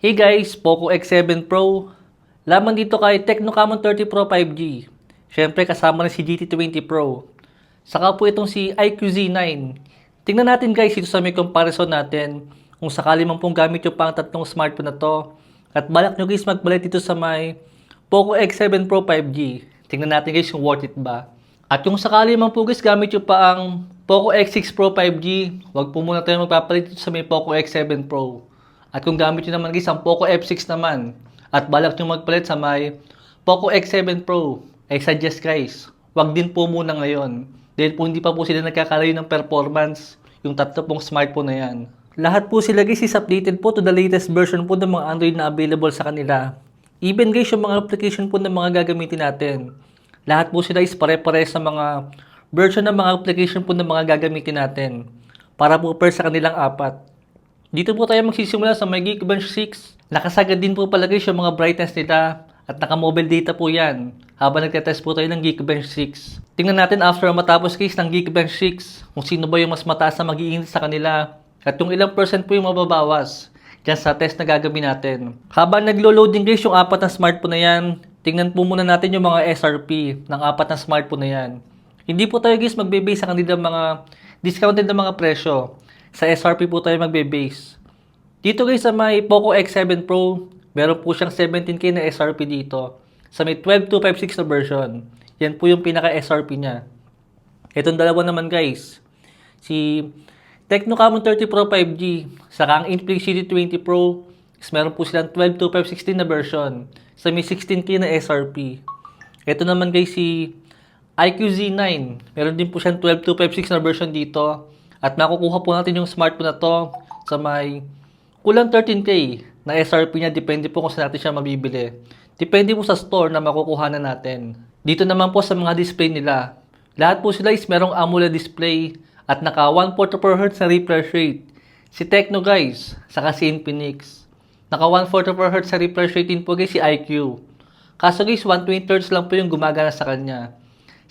Hey guys, Poco X7 Pro. Laman dito kay Tecno Camon 30 Pro 5G. Siyempre kasama na si GT20 Pro. Saka po itong si IQZ9. Tingnan natin guys ito sa may comparison natin kung sakali man pong gamit yung pang tatlong smartphone na to. At balak nyo guys magbalit dito sa may Poco X7 Pro 5G. Tingnan natin guys kung worth it ba. At yung sakali man po guys gamit yung pa ang Poco X6 Pro 5G, wag po muna tayo magpapalit dito sa may Poco X7 Pro. At kung gamit nyo naman guys ang Poco F6 naman, at balak nyo magpalit sa may Poco X7 Pro, ay suggest guys, wag din po muna ngayon. Dahil po hindi pa po sila nagkakalayo ng performance, yung tatlo pong smartphone na yan. Lahat po sila guys is updated po to the latest version po ng mga Android na available sa kanila. Even guys, yung mga application po ng mga gagamitin natin. Lahat po sila is pare-pare sa mga version ng mga application po ng mga gagamitin natin. Para po per sa kanilang apat. Dito po tayo magsisimula sa may Geekbench 6. Nakasagad din po pala guys yung mga brightness nila at naka-mobile data po yan habang nagtetest po tayo ng Geekbench 6. Tingnan natin after matapos guys ng Geekbench 6 kung sino ba yung mas mataas na mag sa kanila at yung ilang percent po yung mababawas dyan sa test na gagawin natin. Habang naglo-loading guys yung apat na smartphone na yan, tingnan po muna natin yung mga SRP ng apat na smartphone na yan. Hindi po tayo guys magbe-base sa kanilang mga discounted na mga presyo. Sa SRP po tayo magbe-base. Dito guys sa may Poco X7 Pro, meron po siyang 17K na SRP dito. Sa may 12256 na version. Yan po yung pinaka SRP niya. Itong dalawa naman guys. Si Tecno Camon 30 Pro 5G, saka ang Infinix CD20 Pro, is meron po silang 12256 na version. Sa may 16K na SRP. Ito naman guys si IQZ9. Meron din po siyang 12256 na version dito. At makukuha po natin yung smartphone na to sa may kulang 13K na SRP niya. Depende po kung saan natin siya mabibili. Depende po sa store na makukuha na natin. Dito naman po sa mga display nila. Lahat po sila is merong AMOLED display at naka 144Hz na refresh rate. Si Tecno guys, saka si Infinix. Naka 144Hz sa refresh rate din po guys si IQ. Kaso guys, 120Hz lang po yung gumagana sa kanya.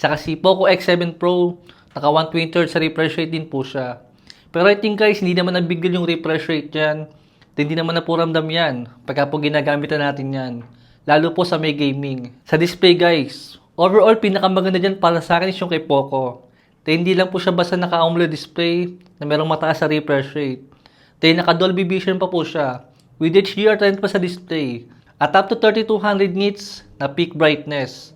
Saka si Poco X7 Pro, naka 120Hz sa refresh rate din po siya. Pero I think guys, hindi naman nabigil yung refresh rate yan. At Hindi naman na po ramdam yan pagka po ginagamit na natin yan. Lalo po sa may gaming. Sa display guys, overall pinakamaganda dyan para sa akin is yung kay Poco. Dahil hindi lang po siya basta naka-AMOLED display na merong mataas sa refresh rate. Dahil naka-Dolby Vision pa po siya. With HDR10 pa sa display. At up to 3200 nits na peak brightness.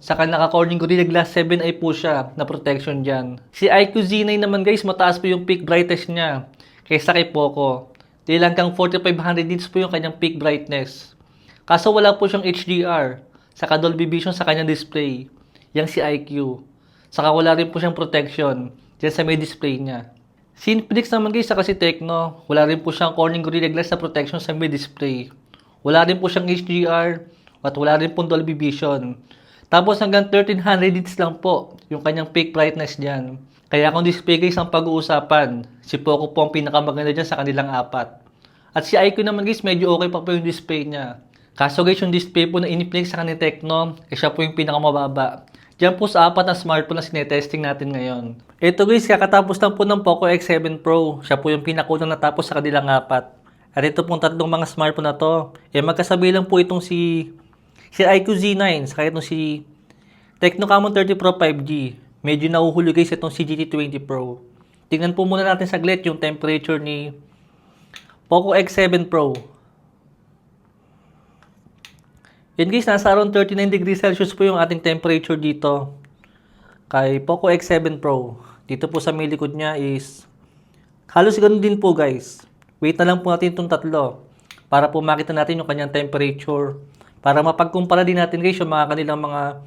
Saka naka-Corning Gorilla Glass 7i po siya na protection dyan. Si IQ Z9 naman guys, mataas po yung peak brightness niya kaysa kay Poco. Dahil hanggang 4500 nits po yung kanyang peak brightness. Kaso wala po siyang HDR. Saka Dolby Vision sa kanyang display. Yang si IQ. Saka wala rin po siyang protection dyan sa may display niya. Infinix naman guys, saka si Tecno, wala rin po siyang Corning Gorilla Glass na protection sa may display. Wala rin po siyang HDR at wala rin po Dolby Vision. Tapos hanggang 1300 nits lang po yung kanyang peak brightness dyan. Kaya kung display guys ang pag-uusapan, si Poco po ang pinakamaganda dyan sa kanilang apat. At si IQ naman guys, medyo okay pa po yung display niya. Kaso guys, yung display po na Infinix sa kanil Tecno, eh siya po yung pinakamababa. Diyan po sa apat na smartphone na sinetesting natin ngayon. Ito guys, kakatapos lang po ng Poco X7 Pro. Siya po yung pinakunang natapos sa kanilang apat. At ito pong tatlong mga smartphone na to, eh magkasabi lang po itong si si IQ Z9, saka itong si Tecno Camon 30 Pro 5G. Medyo nahuhuli guys itong si GT20 Pro. Tingnan po muna natin saglit yung temperature ni Poco X7 Pro. Yan guys, nasa around 39 degrees Celsius po yung ating temperature dito. Kay Poco X7 Pro. Dito po sa may likod niya is halos ganun din po guys. Wait na lang po natin itong tatlo para po makita natin yung kanyang temperature. Para mapagkumpara din natin guys yung mga kanilang mga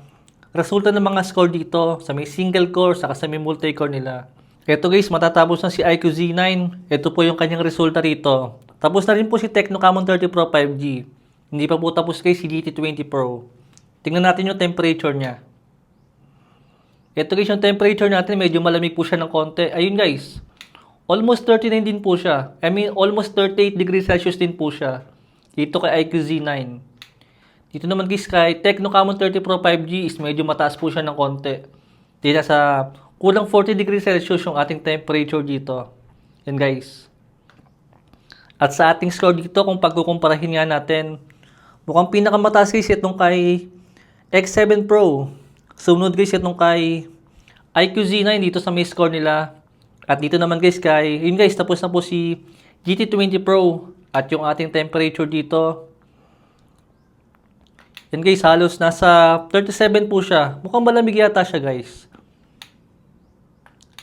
resulta ng mga score dito sa may single core saka sa may multi-core nila. Ito guys, matatapos na si IQ Z9. Ito po yung kanyang resulta rito. Tapos na rin po si Tecno Camon 30 Pro 5G. Hindi pa po tapos guys si GT20 Pro. Tingnan natin yung temperature niya. Ito guys yung temperature natin, medyo malamig po siya ng konti. Ayun guys, almost 39 din po siya. I mean, almost 38 degrees Celsius din po siya. Dito kay IQ Z9. Dito naman guys kay Tecno Camon 30 Pro 5G is medyo mataas po siya ng konti. Dito sa kulang 40 degrees Celsius yung ating temperature dito. Yan guys. At sa ating score dito, kung pagkukumparahin nga natin, mukhang pinakamataas guys itong kay X7 Pro. Sunod guys itong kay IQ Z9 dito sa may score nila. At dito naman guys kay, yun guys, tapos na po si GT20 Pro. At yung ating temperature dito, yan guys, halos nasa 37 po siya. Mukhang malamig yata siya guys.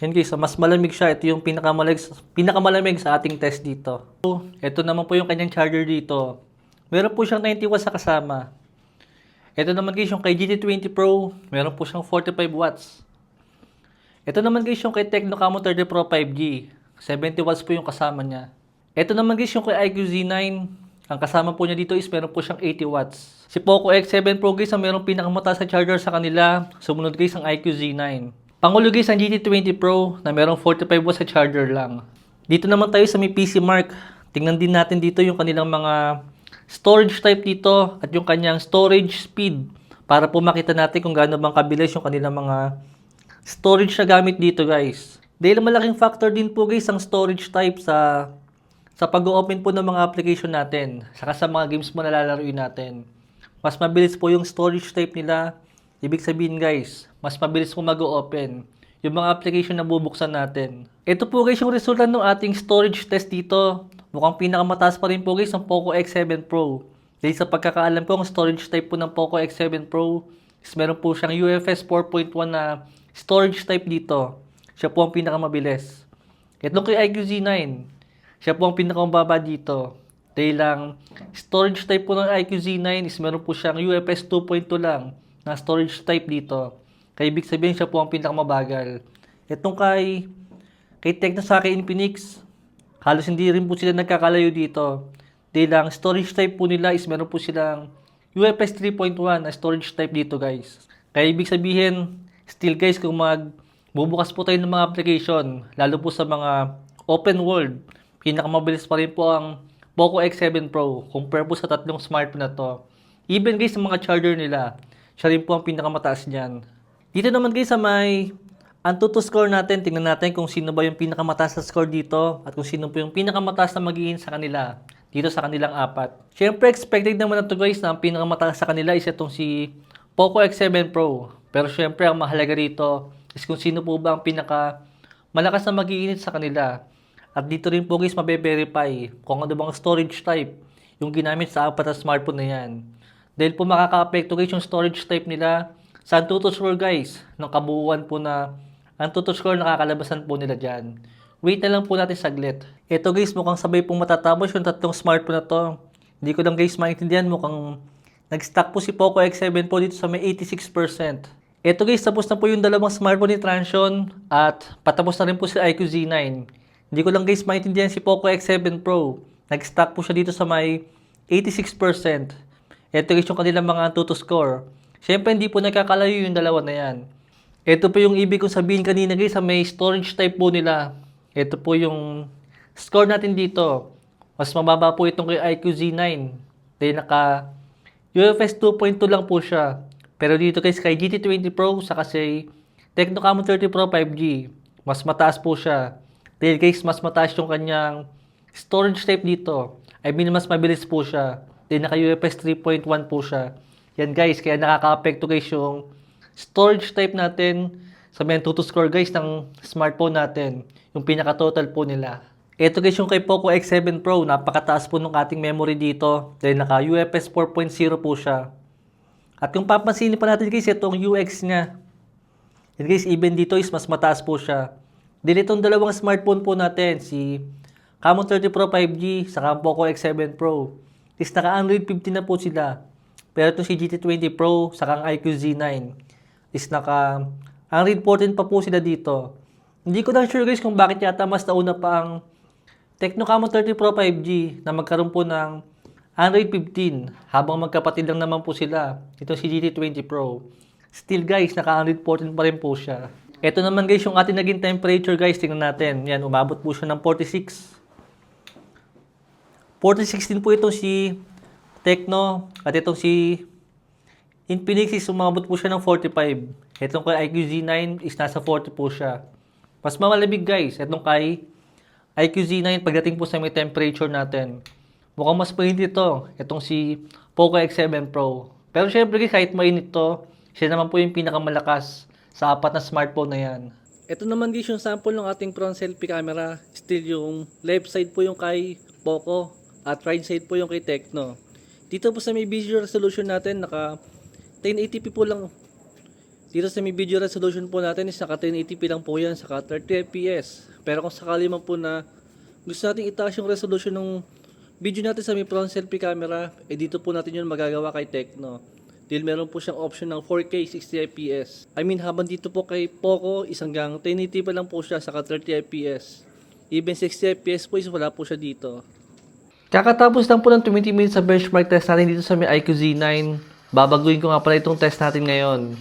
Yan guys, mas malamig siya. Ito yung pinakamalamig, pinakamalamig sa ating test dito. So, ito naman po yung kanyang charger dito. Meron po siyang 90 watts sa kasama. Ito naman guys yung kay GT20 Pro. Meron po siyang 45 watts. Ito naman guys yung kay Tecno Camo 30 Pro 5G. 70 watts po yung kasama niya. Ito naman guys yung kay IQ Z9. Ang kasama po niya dito is meron po siyang 80 watts. Si Poco X7 Pro guys ang merong pinakamataas sa charger sa kanila. Sumunod guys ang IQ Z9. Pangulo guys ang GT20 Pro na merong 45 watts sa charger lang. Dito naman tayo sa may PC Mark. Tingnan din natin dito yung kanilang mga storage type dito at yung kanyang storage speed para po makita natin kung gaano bang kabilis yung kanilang mga storage na gamit dito guys. Dahil malaking factor din po guys ang storage type sa sa pag-open po ng mga application natin, saka sa mga games mo na lalaruin natin. Mas mabilis po yung storage type nila. Ibig sabihin guys, mas mabilis po mag-open yung mga application na bubuksan natin. Ito po guys yung resulta ng ating storage test dito. Mukhang pinakamataas pa rin po guys ang Poco X7 Pro. Dahil sa pagkakaalam po, ang storage type po ng Poco X7 Pro is meron po siyang UFS 4.1 na storage type dito. Siya po ang pinakamabilis. Ito kay IQ Z9, siya po ang pinakamababa dito. Dahil lang, storage type po ng IQ Z9 is meron po siyang UFS 2.2 lang na storage type dito. Kaya ibig sabihin siya po ang pinakamabagal. Itong kay, kay Tecno sa kay Infinix, halos hindi rin po sila nagkakalayo dito. Dahil lang, storage type po nila is meron po silang UFS 3.1 na storage type dito guys. Kaya ibig sabihin, still guys, kung mag bubukas po tayo ng mga application, lalo po sa mga open world, pinakamabilis pa rin po ang Poco X7 Pro compare po sa tatlong smartphone na to. Even guys sa mga charger nila, siya rin po ang pinakamataas niyan. Dito naman guys sa may Antutu score natin, tingnan natin kung sino ba yung pinakamataas na score dito at kung sino po yung pinakamataas na magiging sa kanila dito sa kanilang apat. Siyempre, expected naman na to guys na ang pinakamataas sa kanila is itong si Poco X7 Pro. Pero siyempre, ang mahalaga rito is kung sino po ba ang pinaka malakas na magiinit sa kanila. At dito rin po guys mabe-verify kung ano bang storage type yung ginamit sa apat na smartphone na yan. Dahil po makaka-apekto guys yung storage type nila sa Antutu score guys ng kabuuan po na Antutu score nakakalabasan po nila dyan. Wait na lang po natin saglit. Ito guys mukhang sabay pong matatapos yung tatlong smartphone na to. Hindi ko lang guys maintindihan mukhang nag-stack po si Poco X7 po dito sa may 86%. Ito guys, tapos na po yung dalawang smartphone ni Transsion at patapos na rin po si IQ Z9. Hindi ko lang guys maintindihan si Poco X7 Pro. Nag-stack po siya dito sa may 86%. Ito guys yung kanilang mga Antutu score. Siyempre hindi po nakakalayo yung dalawa na yan. Ito po yung ibig kong sabihin kanina guys sa may storage type po nila. Ito po yung score natin dito. Mas mababa po itong kay IQ Z9. Dahil naka UFS 2.2 lang po siya. Pero dito guys kay GT20 Pro sa kasi Tecno Camo 30 Pro 5G. Mas mataas po siya. Dahil guys mas mataas yung kanyang storage type dito. I mean mas mabilis po siya. Dahil naka UFS 3.1 po siya. Yan guys, kaya nakaka-apekto guys yung storage type natin sa Mentutu score guys ng smartphone natin. Yung pinaka-total po nila. Ito guys yung kay Poco X7 Pro, napakataas po ng ating memory dito dahil naka UFS 4.0 po siya. At kung papansinin pa natin guys, itong UX niya. Yan guys, even dito is mas mataas po siya. Dahil itong dalawang smartphone po natin, si Camon 30 Pro 5G, saka ang Poco X7 Pro, is naka Android 15 na po sila. Pero itong si GT20 Pro, ang IQ Z9, is naka Android 14 pa po sila dito. Hindi ko lang sure guys kung bakit yata mas nauna pa ang Tecno Camo 30 Pro 5G na magkaroon po ng Android 15 habang magkapatid lang naman po sila. Ito si GT20 Pro. Still guys, naka-Android 14 pa rin po siya. Ito naman guys yung ating naging temperature guys. Tingnan natin. Yan, umabot po siya ng 46. 46 din po itong si Tecno at itong si Infinix is umabot po siya ng 45. Itong kay IQ Z9 is nasa 40 po siya. Mas malamig guys. Itong kay IQ Z9 pagdating po sa may temperature natin. Mukhang mas mainit ito, itong si Poco X7 Pro. Pero syempre guys, kahit mainit to, siya naman po yung pinakamalakas sa apat na smartphone na yan. Ito naman guys yung sample ng ating front selfie camera. Still yung left side po yung kay Poco at right side po yung kay Tecno. Dito po sa may video resolution natin, naka 1080p po lang. Dito sa may video resolution po natin is naka 1080p lang po yan, saka 30 fps. Pero kung sakali man po na gusto natin itaas yung resolution ng video natin sa may front selfie camera, eh dito po natin yun magagawa kay Tecno. Dahil meron po siyang option ng 4K 60 fps. I mean, habang dito po kay Poco, isang gang 1080 pa lang po siya, saka 30 fps. Even 60 fps po is wala po siya dito. Kakatapos lang po ng 20 minutes sa benchmark test natin dito sa may IQ Z9. Babaguhin ko nga pala itong test natin ngayon.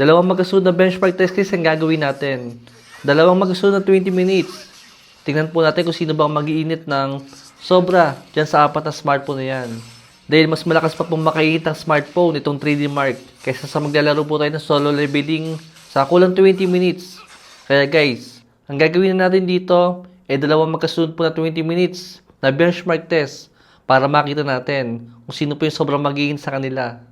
Dalawang magkasunod na benchmark test case ang gagawin natin. Dalawang magkasunod na 20 minutes. Tingnan po natin kung sino bang magiinit ng sobra dyan sa apat na smartphone na yan. Dahil mas malakas pa pong makainit ang smartphone itong 3D Mark kaysa sa maglalaro po tayo ng solo leveling sa kulang 20 minutes. Kaya guys, ang gagawin na natin dito ay dalawang magkasunod po na 20 minutes na benchmark test para makita natin kung sino po yung sobrang magiinit sa kanila.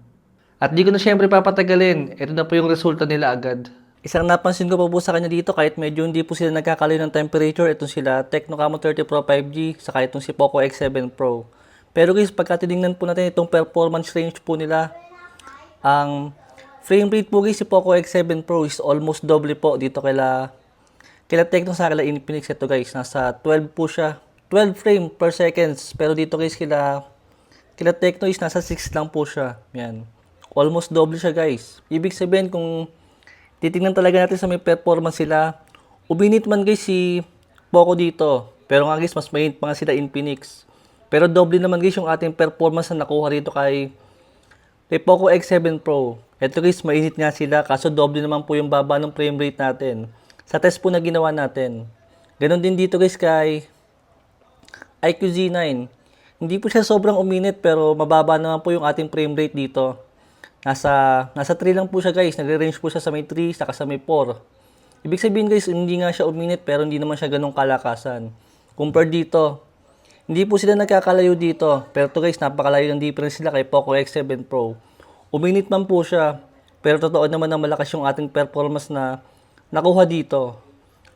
At di ko na syempre papatagalin, ito na po yung resulta nila agad. Isang napansin ko pa po sa kanya dito kahit medyo hindi po sila nagkakalayo ng temperature, itong sila Tecno Camo 30 Pro 5G, saka itong si Poco X7 Pro. Pero guys, pagka tinignan po natin itong performance range po nila, ang frame rate po guys si Poco X7 Pro is almost double po dito kila kila Tecno sa kila Infinix ito guys, nasa 12 po siya. 12 frame per seconds. Pero dito guys kila kila Tecno is nasa 6 lang po siya. Yan. Almost double siya guys. Ibig sabihin kung titingnan talaga natin sa may performance sila, uminit man guys si Poco dito. Pero nga guys, mas mainit pa nga sila Infinix. Pero double naman guys yung ating performance na nakuha dito kay kay Poco X7 Pro. Ito guys, mainit nga sila kaso double naman po yung baba ng frame rate natin. Sa test po na ginawa natin. Ganon din dito guys kay IQ Z9. Hindi po siya sobrang uminit pero mababa naman po yung ating frame rate dito. Nasa nasa 3 lang po siya guys. Nagre-range po siya sa may 3 saka sa may 4. Ibig sabihin guys, hindi nga siya uminit pero hindi naman siya ganong kalakasan. Compared dito, hindi po sila nagkakalayo dito. Pero to guys, napakalayo ng difference sila kay Poco X7 Pro. Uminit man po siya, pero totoo naman na malakas yung ating performance na nakuha dito.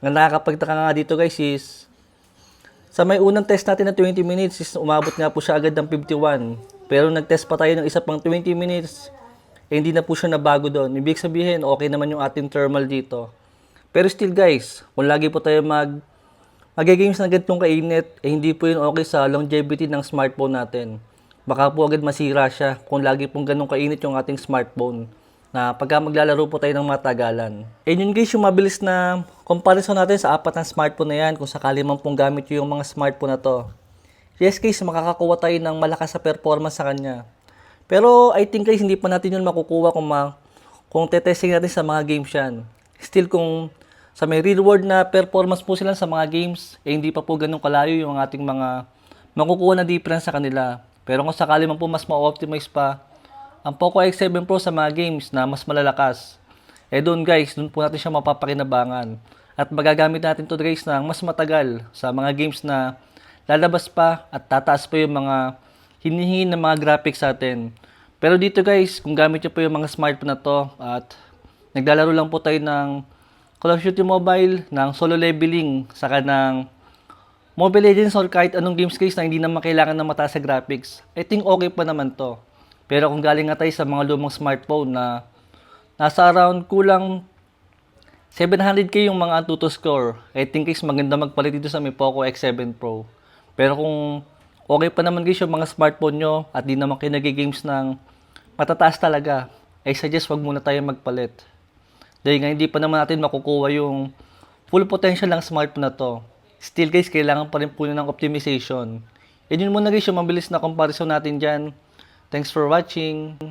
Ang nakakapagtaka nga dito guys is, sa may unang test natin na 20 minutes is umabot nga po siya agad ng 51. Pero nag-test pa tayo ng isa pang 20 minutes, eh hindi na po siya nabago doon. Ibig sabihin, okay naman yung ating thermal dito. Pero still guys, kung lagi po tayo mag Magigames na ganitong kainit, eh hindi po yun okay sa longevity ng smartphone natin. Baka po agad masira siya kung lagi pong ganong kainit yung ating smartphone na pagka maglalaro po tayo ng matagalan. Eh yun guys, yung mabilis na comparison natin sa apat na smartphone na yan kung sakali man pong gamit yung mga smartphone na to. Yes guys, makakakuha tayo ng malakas sa performance sa kanya. Pero I think guys, hindi pa natin yun makukuha kung, ma kung tetesting natin sa mga games yan. Still kung sa may real world na performance po sila sa mga games, eh hindi pa po ganun kalayo yung ating mga makukuha na difference sa kanila. Pero kung sakali man po mas ma-optimize pa, ang Poco X7 Pro sa mga games na mas malalakas, eh doon guys, doon po natin siya mapapakinabangan. At magagamit natin to guys ng mas matagal sa mga games na lalabas pa at tataas pa yung mga hinihingi ng mga graphics sa atin. Pero dito guys, kung gamit nyo po yung mga smartphone na to at naglalaro lang po tayo ng Call of Duty Mobile, ng solo leveling, saka ng Mobile Legends or kahit anong games guys na hindi naman kailangan ng mataas sa graphics, I think okay pa naman to. Pero kung galing nga tayo sa mga lumang smartphone na nasa around kulang 700k yung mga Antutu score, I think guys maganda magpalit dito sa may Poco X7 Pro. Pero kung okay pa naman guys yung mga smartphone nyo at di naman kayo nag-games ng matataas talaga, I suggest wag muna tayo magpalit. Dahil nga hindi pa naman natin makukuha yung full potential ng smartphone na to. Still guys, kailangan pa rin po ng optimization. Yan yun muna guys yung mabilis na comparison natin dyan. Thanks for watching.